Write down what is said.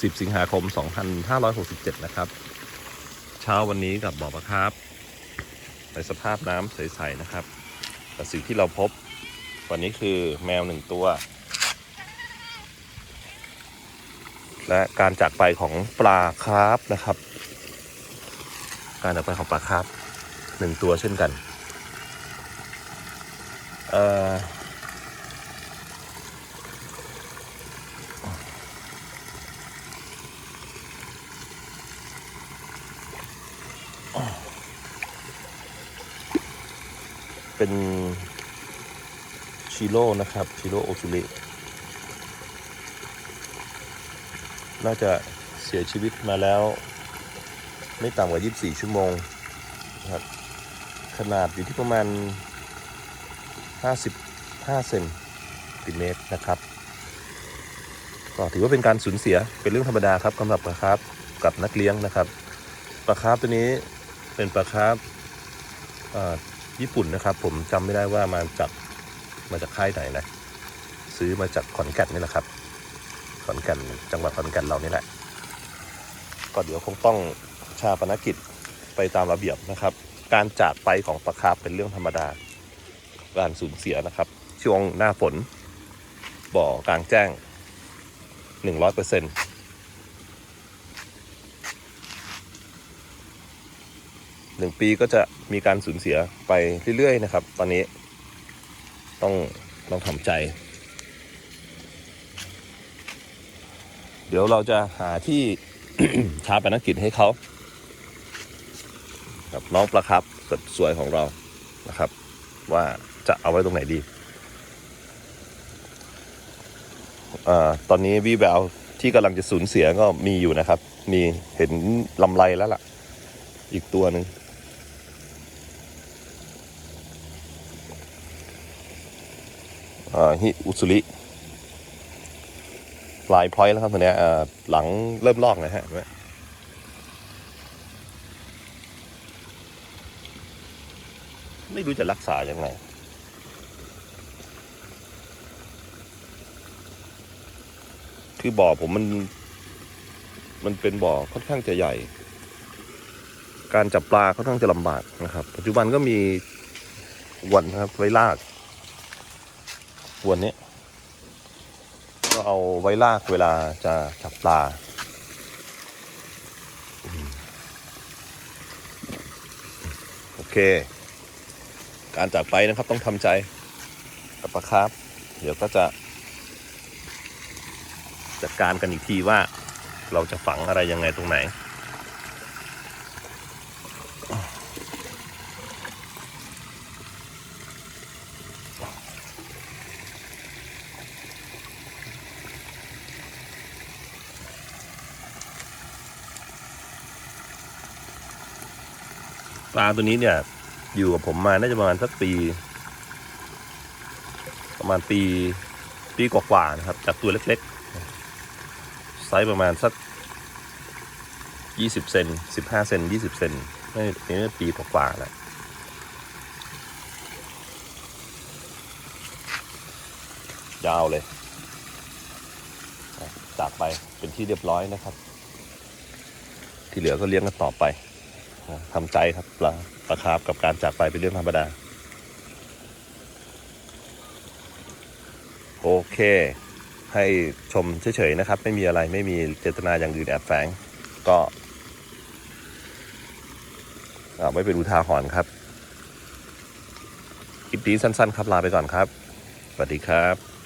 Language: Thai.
10 สิงหาคม 2567 นะครับ เช้าวันนี้กับบ่อปลาคร์ฟในสภาพน้ำใสๆนะครับ แต่สิ่งที่เราพบวันนี้คือแมวหนึ่งตัว และการจากไปของปลาคร์ฟนะครับ การจากไปของปลาคร์ฟหนึ่งตัวเช่นกัน เอ่อ เป็นชิโร่นะครับชิโร่โอซุริน่าจะเสียชีวิตมาแล้ว ไม่ต่ำกว่า 24 ชั่วโมงนะครับ ขนาดอยู่ที่ประมาณ 55 เซนติเมตรนะครับ ก็ถือว่าเป็นการสูญเสียเป็นเรื่องธรรมดาครับสำหรับปลาคาร์ฟกับนักเลี้ยงนะครับปลาคาร์ฟตัวนี้เป็นปลาคาร์ฟอ่อ ญี่ปุ่นนะครับ ผมจำไม่ได้ว่ามาจากมาจากค่ายไหนนะซื้อมาจากขอนแก่นนี่แหละครับ ขอนแก่นจังหวัดขอนแก่นเรานี่แหละ ก็เดี๋ยวคงต้องชาปนกิจไปตามระเบียบนะครับ การจากไปของปลาคาร์ฟเป็นเรื่องธรรมดา การสูญเสียนะครับ ช่วงหน้าฝน บ่อกลางแจ้ง 100% หนึ่งปีก็จะมีการสูญเสียไปเรื่อยๆนะครับ ตอนนี้ต้องต้องทำใจ เดี๋ยวเราจะหาที่ชาปนกิจให้เขากับน้องปลาครับสุดสวยของเรานะครับ ว่าจะเอาไว้ตรงไหนดีอตอนนี้วีแววที่กำลังจะสูญเสียก็มีอยู่นะครับ มีเห็นลำไรแล้วล่ะ อีกตัวหนึ่ง อ่า ฮิอุสุริลายพลอยแล้วครับตัวเนี้ยหลังเริ่มลอกนะฮะไม่รู้จะรักษายังไงคือบ่อผมมัน มันเป็นบ่อค่อนข้างจะใหญ่ การจับปลาค่อนข้างจะลำบากนะครับ ปัจจุบันก็มีอวนนะครับไว้ลาก อวนนี้ ก็เอาไว้ลากเวลาจะจับปลาโอเค การจากไปนะครับต้องทำใจกับปลาคาร์ฟเดี๋ยวก็จะ จัดการกันอีกทีว่าเราจะฝังอะไรยังไงตรงไหน ปลาตัวนี้เนี่ย อยู่กับผมมาน่าจะประมาณสักปี ประมาณปีปีกว่าๆนะครับ จากตัวเล็กๆไซส์ประมาณสักยี่สิบเซนสิบห้าเซนยี่สิบเซนนี่นี่ปีกว่าๆแล้วยาวเลยจากไปเป็นที่เรียบร้อยนะครับ ที่เหลือก็เลี้ยงกันต่อไป ทำใจครับปลาปลาคาร์ฟกับการจากไปเป็นเรื่องธรรมดา โอเค ให้ชมเฉยๆนะครับ ไม่มีอะไรไม่มีเจตนาอย่างอื่นแอบแฝงก็เอาไว้เป็นอุทาหรณ์ครับคลิปนี้สั้นๆ ครับลาไปก่อนครับ สวัสดีครับ